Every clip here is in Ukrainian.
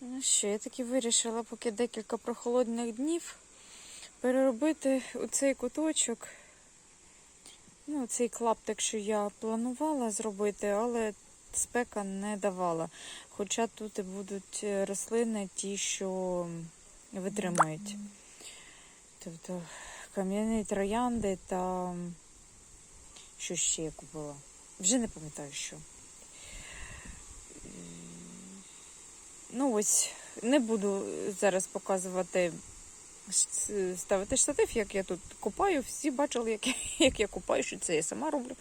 Ну що, я таки вирішила, поки декілька прохолодних днів, переробити у цей куточок. Ну, цей клаптик, що я планувала зробити, але спека не давала. Хоча тут і будуть е, рослини ті, що витримають. Тобто кам'яні троянди та що ще я купила. Вже не пам'ятаю що. Ну ось, не буду зараз показувати, ставити штатив, як я тут купаю. Всі бачили, як я, як я купаю, що це я сама роблю.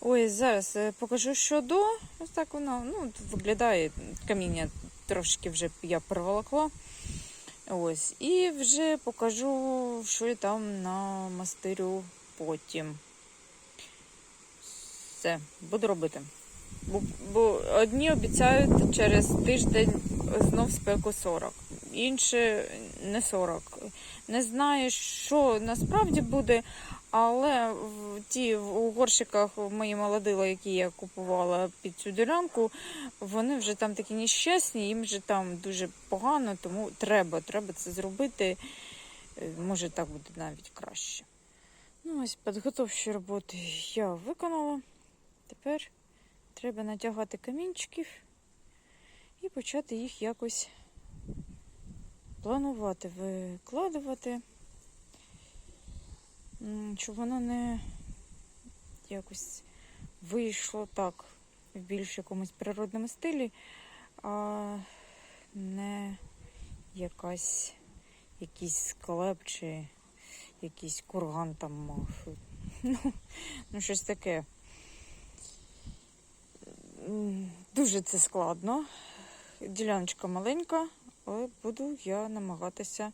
Ось зараз е, покажу, що до. Ось так воно ну, виглядає. Каміння трошки вже я приволокла. Ось. І вже покажу, що я там намастирю потім. Все, буду робити. Бо, бо одні обіцяють через тиждень знов спеку 40, інші не 40. Не знаю, що насправді буде, але в ті у горщиках мої молодила, які я купувала під цю ділянку, вони вже там такі нещасні, їм вже там дуже погано, тому треба, треба це зробити. Е, Може так буде навіть краще. Ну, ось підготовчі роботи я виконала. Тепер треба натягати камінчиків і почати їх якось планувати, викладувати, щоб воно не якось вийшло так в більш якомусь природному стилі, а не якась якийсь склеп чи якийсь курган там мав. Ну, ну щось таке. Дуже це складно. Діляночка маленька, але буду я намагатися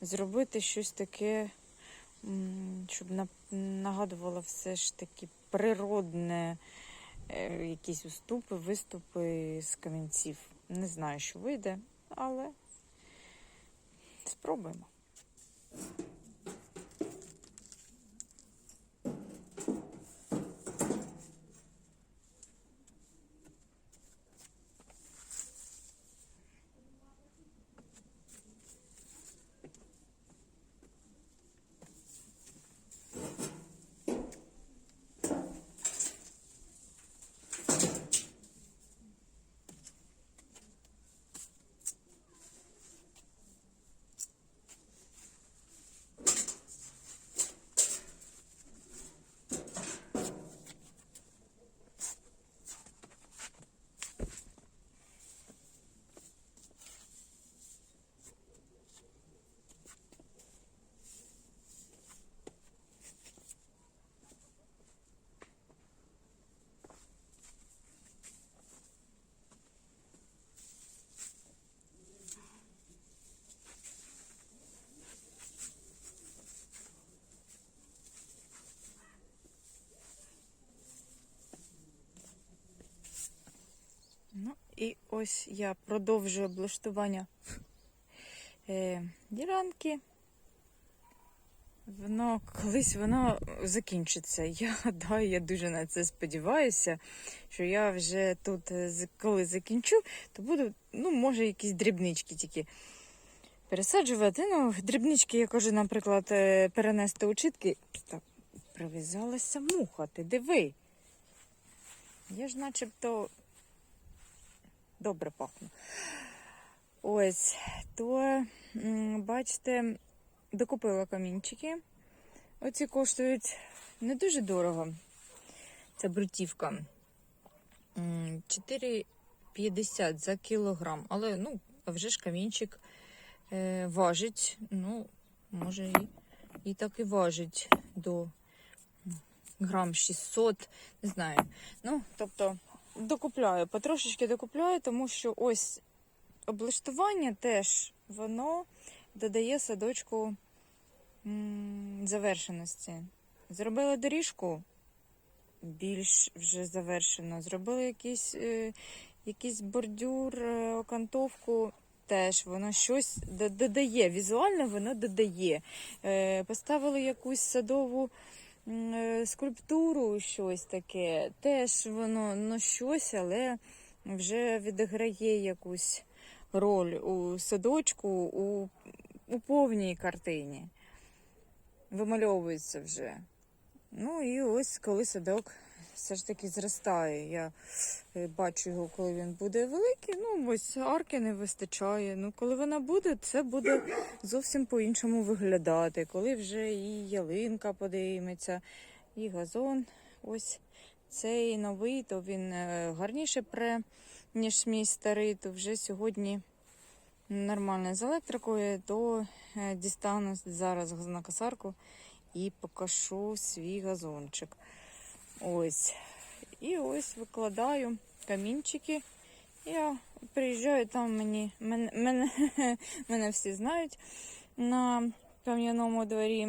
зробити щось таке, щоб на- нагадувало все ж таки природне, е, якісь уступи, виступи з камінців. Не знаю, що вийде, але спробуємо. І ось я продовжую облаштування е, ділянки. Воно колись воно закінчиться. Я гадаю, я дуже на це сподіваюся, що я вже тут, е, коли закінчу, то буду, ну, може, якісь дрібнички тільки пересаджувати. Ну, дрібнички, я кажу, наприклад, е, перенести у чітки. Так, прив'язалася муха, ти диви. Я ж начебто добре пахну. Ось, то, бачите, докупила камінчики. Оці коштують не дуже дорого. Це брутівка. 4,50 за кілограм. Але, ну, вже ж камінчик е, важить. Ну, може, і, і так і важить до грам 600, не знаю. Ну, тобто, докупляю, потрошечки докупляю, тому що ось облаштування теж воно додає садочку завершеності. Зробили доріжку більш вже завершено. Зробили якийсь, е, якийсь бордюр, е, окантовку. Теж воно щось додає. Візуально воно додає. Е, Поставили якусь садову скульптуру, щось таке. Теж воно ну, щось, але вже відіграє якусь роль у садочку у, у повній картині. Вимальовується вже. Ну і ось коли садок все ж таки зростає. Я е, бачу його, коли він буде великий. Ну, ось арки не вистачає. Ну, коли вона буде, це буде зовсім по-іншому виглядати. Коли вже і ялинка подійметься, і газон. Ось цей новий, то він е, гарніше пре, ніж мій старий, то вже сьогодні нормально з електрикою, то е, дістану зараз газонокосарку і покажу свій газончик. Ось. І ось викладаю камінчики. Я приїжджаю там мені, мене, мене, мене всі знають на кам'яному дворі.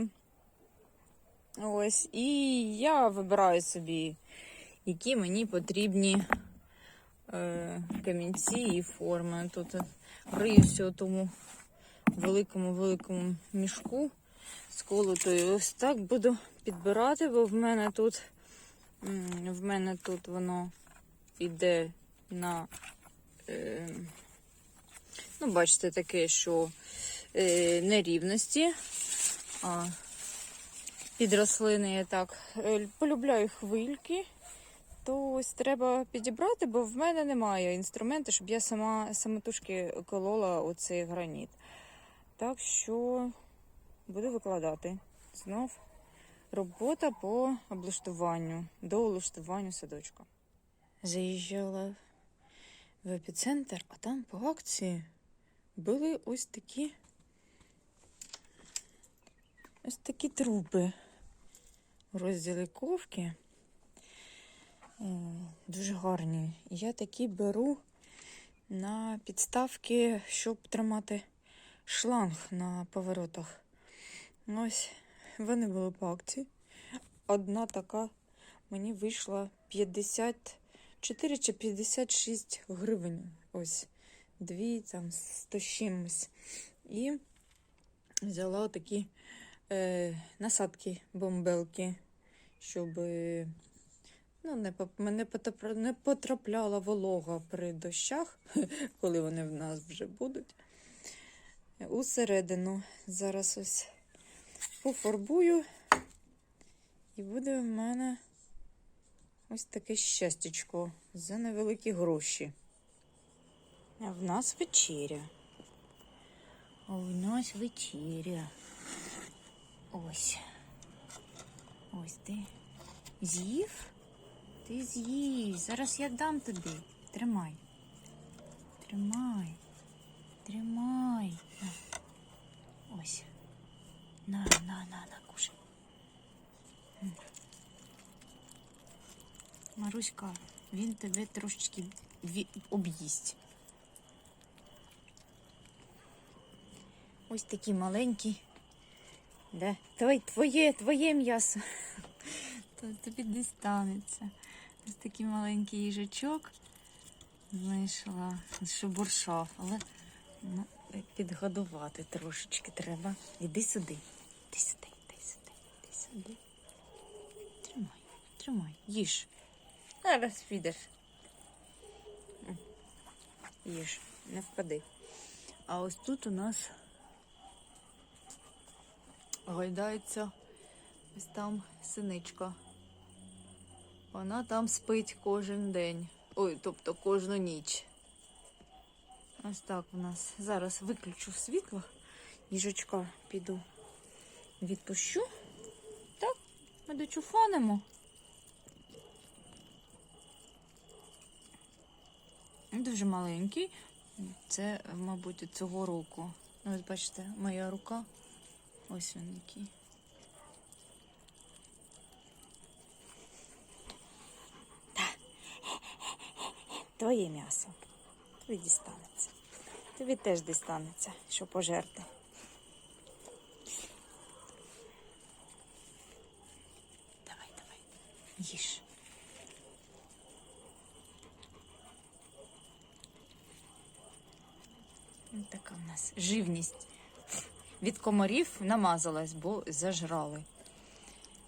Ось. І я вибираю собі, які мені потрібні е, камінці і форми. Тут риюся у тому великому-великому мішку з колотою. Ось так буду підбирати, бо в мене тут в мене тут воно іде на. Е, ну, бачите, таке, що е, нерівності. А, під рослини я так е, полюбляю хвильки. То ось треба підібрати, бо в мене немає інструменту, щоб я сама самотужки колола оцей граніт. Так що буду викладати. Знов робота по облаштуванню, до облаштуванню садочка. Заїжджала в епіцентр, а там по акції були ось такі ось такі труби в розділі ковки. Е, Дуже гарні. Я такі беру на підставки, щоб тримати шланг на поворотах. Ось вони були по акції. Одна така мені вийшла 54 чи 56 гривень. Ось дві там 100 з чимось. І взяла такі е, насадки, бомбелки, щоб ну, не, не, не потрапляла волога при дощах, коли вони в нас вже будуть. Усередину зараз ось пофарбую, і буде в мене ось таке щастячко за невеликі гроші. А в нас вечеря. А в нас вечеря. Ось. Ось ти з'їв? Ти з'їв. Зараз я дам тобі. Тримай. Тримай. Тримай. Ось. На, на, на, на, кушай. Маруська, він тебе трошечки об'їсть. Ось такі маленькі. Да? Твоє, твоє, твоє м'ясо. То тобі дістанеться. Ось такий маленький їжачок знайшла, що буршав, але ну, підгодувати трошечки треба. Іди сюди. Іди сюди, іди сюди, іди сюди. Тримай, тримай, їж. Зараз підеш. Їж, не впади. А ось тут у нас гойдається ось там синичка. Вона там спить кожен день. Ой, тобто кожну ніч. Ось так у нас. Зараз виключу світло. Їжачка піду відпущу. Так, ми дочуфанимо. Дуже маленький. Це, мабуть, цього року. Ось бачите, моя рука. Ось він який. Твоє м'ясо. Тобі дістанеться. Тобі теж дістанеться, що пожерти. Їж. Ось така в нас живність. Від комарів намазалась, бо зажрали.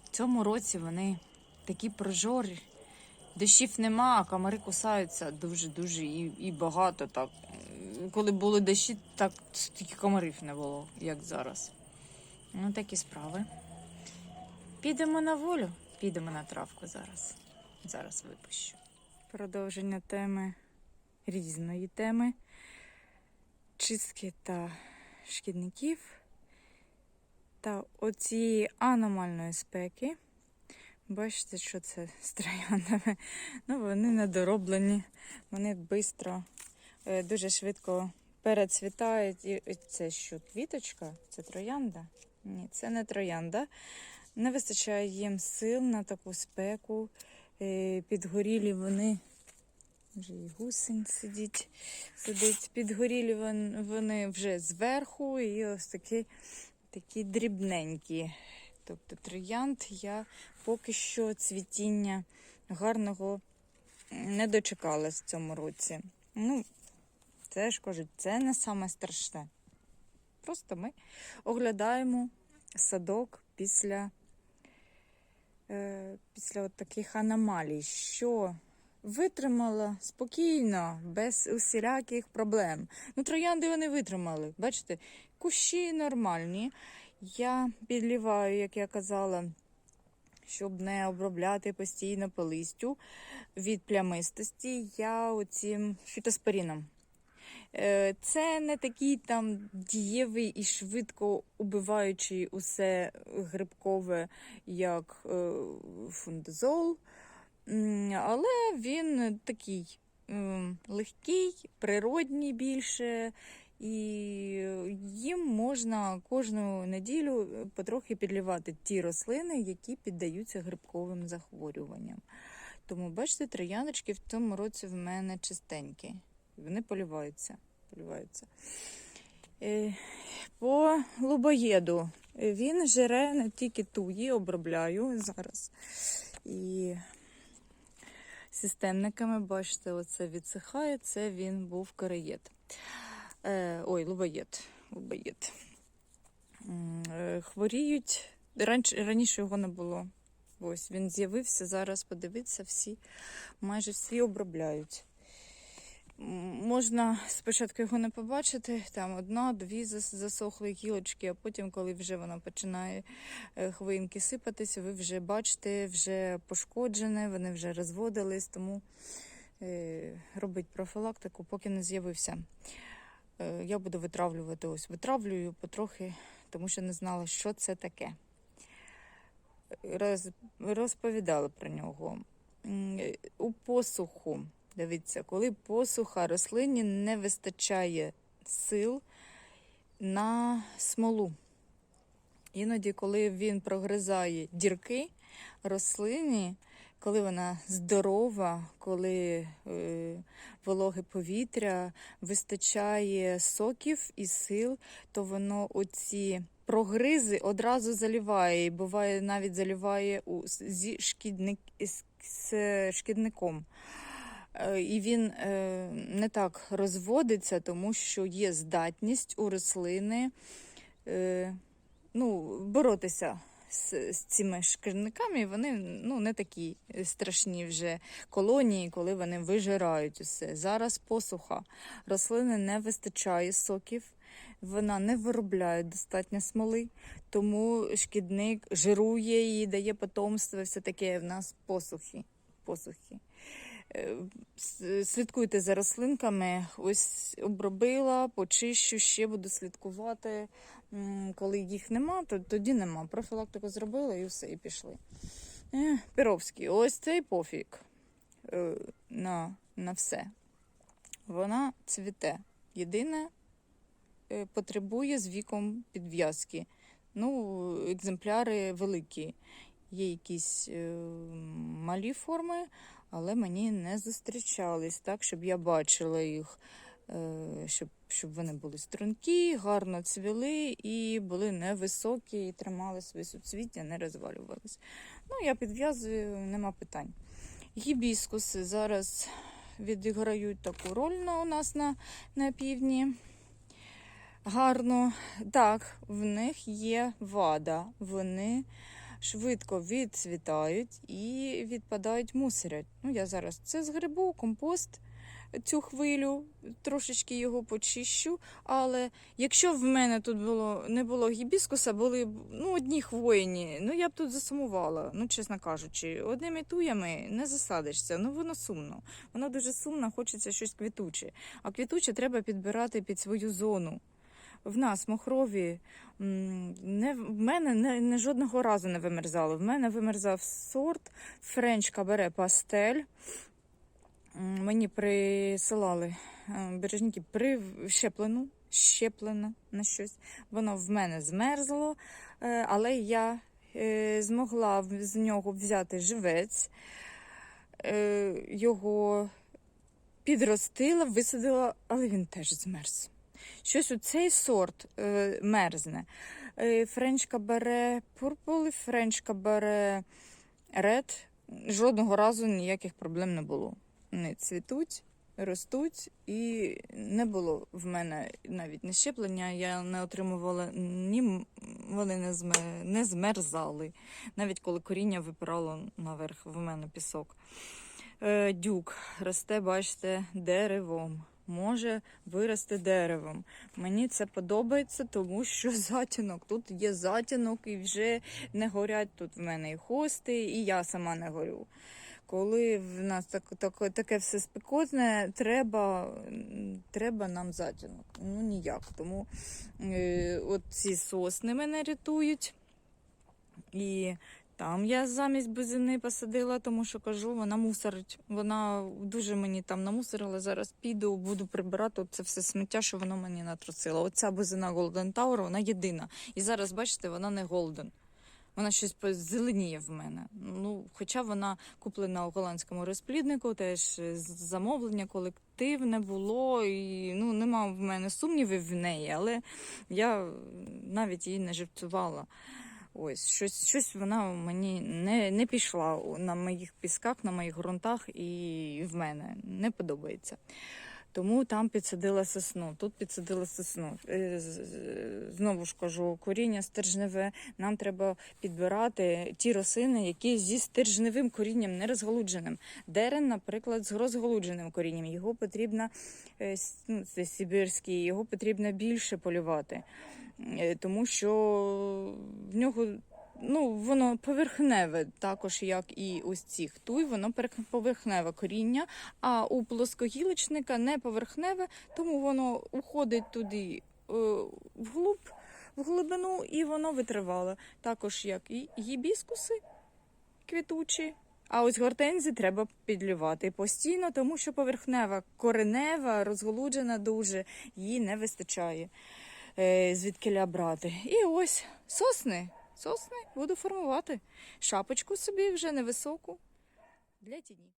В цьому році вони такі прожори. Дощів нема, а комари кусаються дуже-дуже і, і багато так. Коли були дощі, так стільки комарів не було, як зараз. Ну, такі справи. Підемо на волю, підемо на травку зараз. Зараз випущу. Продовження теми різної теми. Чистки та шкідників. Та оцієї аномальної спеки. Бачите, що це з трояндами. Ну, вони недороблені, вони швидко, дуже швидко перецвітають. І і це що, квіточка? Це троянда? Ні, це не троянда. Не вистачає їм сил на таку спеку. Е, Підгорілі вони. Вже і гусень сидить, сидить. Підгорілі вони вже зверху, і ось такі, такі дрібненькі. Тобто троянд я поки що цвітіння гарного не дочекалась в цьому році. Ну, це ж кажуть, це не саме страшне. Просто ми оглядаємо садок після, після от таких аномалій, що витримала спокійно, без усіляких проблем. Ну, троянди вони витримали. Бачите, кущі нормальні. Я підліваю, як я казала, щоб не обробляти постійно по листю від плямистості, я оцім фітоспоріном. Е, Це не такий там дієвий і швидко убиваючий усе грибкове, як е, фундазол. Але він такий легкий, природній більше, і їм можна кожну неділю потрохи підлівати ті рослини, які піддаються грибковим захворюванням. Тому, бачите, трояночки в цьому році в мене чистенькі. Вони поліваються. поліваються. Е, По лубоєду він жере не тільки туї, обробляю зараз. І системниками, бачите, оце відсихає, це він був кореєд. Ой, лубоєд. лубоєд. Е, Хворіють. Раніше, раніше його не було. Ось він з'явився зараз. Подивіться, всі, майже всі обробляють. Можна спочатку його не побачити, там одна-дві зас- засохли гілочки, а потім, коли вже вона починає е, хвоїнки сипатися, ви вже бачите, вже пошкоджене, вони вже розводились, тому е, робить профілактику, поки не з'явився. Е, Я буду витравлювати ось, витравлюю потрохи, тому що не знала, що це таке. Роз, розповідали про нього. У посуху, дивіться, коли посуха рослині не вистачає сил на смолу. Іноді, коли він прогризає дірки рослині, коли вона здорова, коли е, вологе повітря, вистачає соків і сил, то воно оці прогризи одразу заліває. І буває, навіть заліває у, зі шкідник, з, з шкідником. Е, І він е, не так розводиться, тому що є здатність у рослини е, ну, боротися з, цими шкідниками. Вони ну, не такі страшні вже колонії, коли вони вижирають усе. Зараз посуха. Рослини не вистачає соків, вона не виробляє достатньо смоли, тому шкідник жирує її, дає потомство, все таке в нас посухи. посухи. Е, Слідкуйте за рослинками. Ось обробила, почищу, ще буду слідкувати. Коли їх нема, то тоді нема. Профілактику зробила і все, і пішли. Е, Перовський, ось цей пофіг е, на, на все. Вона цвіте. Єдине, потребує з віком підв'язки. Ну, екземпляри великі. Є якісь малі форми, але мені не зустрічались так, щоб я бачила їх, е, щоб, щоб вони були стрункі, гарно цвіли і були невисокі, і тримали свої суцвіття, не розвалювались. Ну, я підв'язую, нема питань. Гібіскуси зараз відіграють таку роль у нас на, на півдні. Гарно. Так, в них є вада. Вони швидко відцвітають і відпадають, мусорять. Ну, я зараз це згребу, компост цю хвилю, трошечки його почищу. Але якщо в мене тут було не було гібіскуса, були ну, одні хвоїні, ну я б тут засумувала, ну чесно кажучи, одними туями не засадишся. Ну воно сумно. Воно дуже сумно, хочеться щось квітуче. А квітуче треба підбирати під свою зону. В нас мохрові не, в мене не, не жодного разу не вимерзало. В мене вимерзав сорт Френч Кабере Пастель. Мені присилали е, бережники прищеплену, щеплено на щось. Воно в мене змерзло, е, але я е, змогла з нього взяти живець, його підростила, висадила, але він теж змерз. Щось у цей сорт е, мерзне. Е, Френчка бере Purple, френчка бере Red. Жодного разу ніяких проблем не було. Вони цвітуть, ростуть, і не було в мене навіть не щеплення. Я не отримувала ні вони не, зме, не змерзали, навіть коли коріння випирало наверх в мене пісок. Е, Дюк росте, бачите, деревом. Може вирости деревом. Мені це подобається, тому що затінок. Тут є затінок і вже не горять тут в мене і хости, і я сама не горю. Коли в нас так, так, таке все спекотне, треба, треба нам затінок. Ну ніяк. Тому е, от ці сосни мене рятують. І там я замість бузини посадила, тому що кажу, вона мусорить. Вона дуже мені там намусорила. Зараз піду, буду прибирати це все сміття, що воно мені натрусило. Оця бузина Golden Tower, вона єдина. І зараз, бачите, вона не Golden. Вона щось зеленіє в мене. Ну, хоча вона куплена у голландському розпліднику, теж замовлення колективне було, і ну, нема в мене сумнівів в неї, але я навіть її не живцювала. Ось щось, щось вона мені не, не пішла на моїх пісках, на моїх ґрунтах і в мене не подобається. Тому там підсадила сосну, тут підсадила сосну. Е, Знову ж кажу, коріння стержневе. Нам треба підбирати ті рослини, які зі стержневим корінням, не розголудженим. Дерен, наприклад, з розголудженим корінням. Його потрібно, е, ну, це сибірський, його потрібно більше полювати, тому що в нього. Ну, воно поверхневе, також як і ось ці хтуй, воно поверхневе коріння, а у плоскогілочника не поверхневе, тому воно уходить туди е, вглуб, в глибину, і воно витривале. Також як і гібіскуси квітучі. А ось гортензії треба підлювати постійно, тому що поверхнева, коренева, розголуджена дуже, їй не вистачає е, звідкиля брати. І ось сосни. Сосни буду формувати. Шапочку собі вже невисоку для тіні.